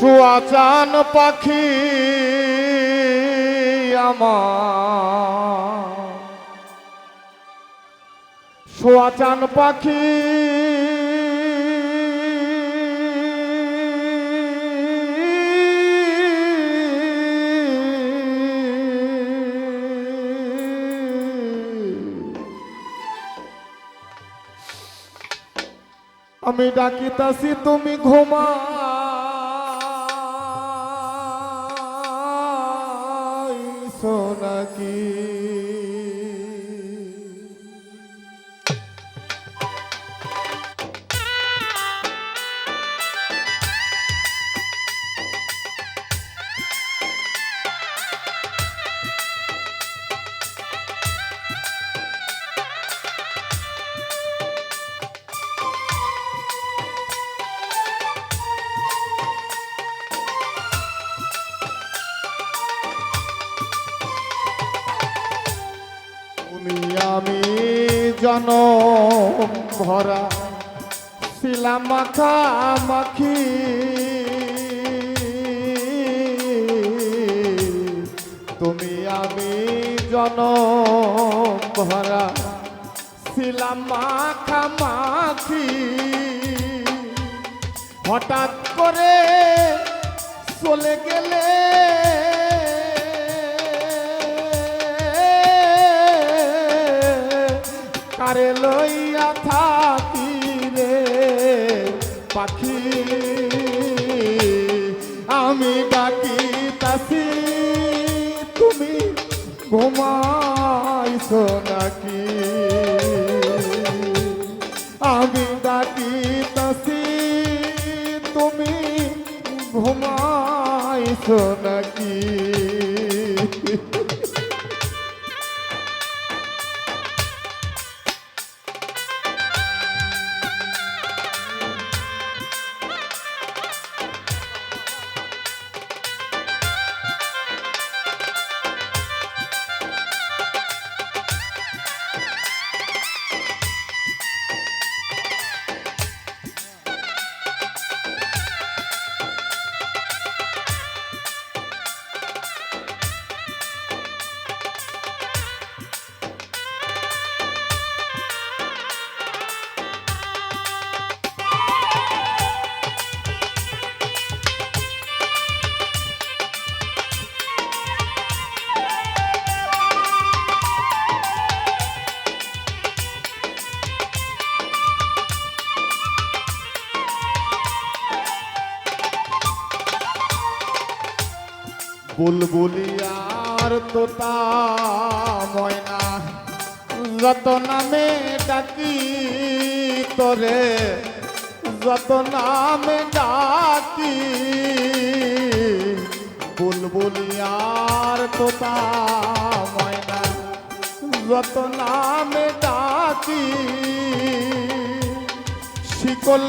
সুয়াচান পাখি আমার। সোয়াচান পাখি আমি ডাকিতাছি তুমি ঘুমা নাকি জনম ভরা ছিলাম মাখামাখি তুমি আমি জনম ভরা ছিলাম মাখামাখি হঠাৎ করে চলে গেলে কারে লইয়া থাকি রে পাখি। আমি ডাকি তাসি তুমি ঘুমাইছো নাকি? আমি ডাকি তাসি তুমি ঘুমাইছো নাকি? বুলবুলিয়ার তোতা ময়না যত নামে ডাকি তোরে যত নামে ডাকি বুলবুলিয়ার তোতা ময়না যত নামে ডাকি শিকল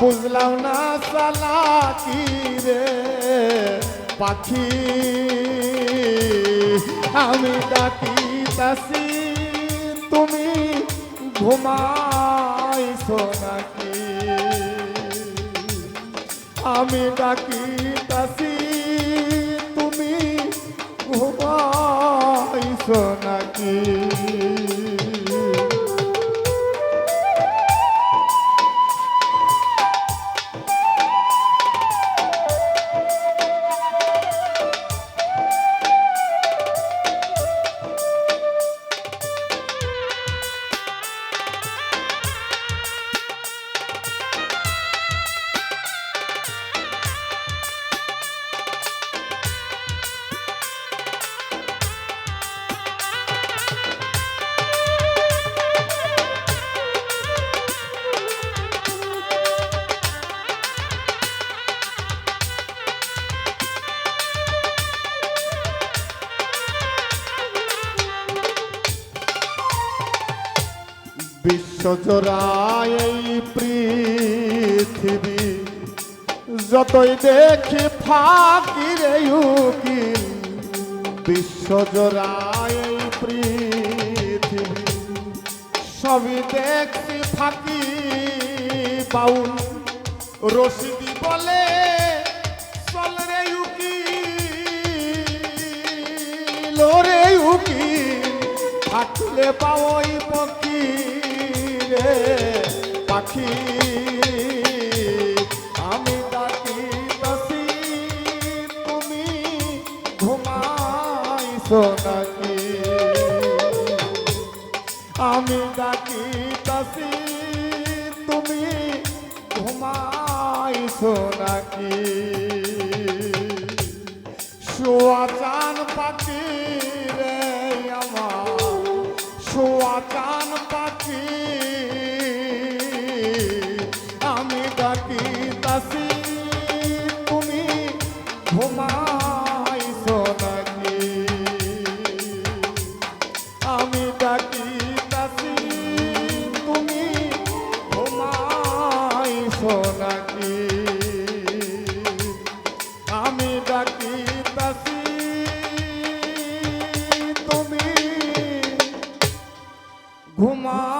বুঝলাম না সালা কি রে পাখি। আমি ডাকি তাসি তুমি ঘুমাইছো নাকি? আমি ডাকি তাসি তুমি ঘুমাইছো নাকি? বিশ্বজোড়ায় পৃথিবী। যতই দেখি ফাঁকি রে উকিল, বিশ্বজোড়ায় পৃথিবী। সবই দেখছি ফাঁকি পাউল, রশিদি বলে, চল রে উকিল রে উকিল, থাকলে পাওই পক্ষী। রে পাখি, আমি ডাকি তাসি তুমি ঘুমাইছো নাকি? আমি ডাকি তাসি তুমি ঘুমাইছো নাকি? শোয়া চান পাখি আমি ডাকি তাসি তুমি ঘুমা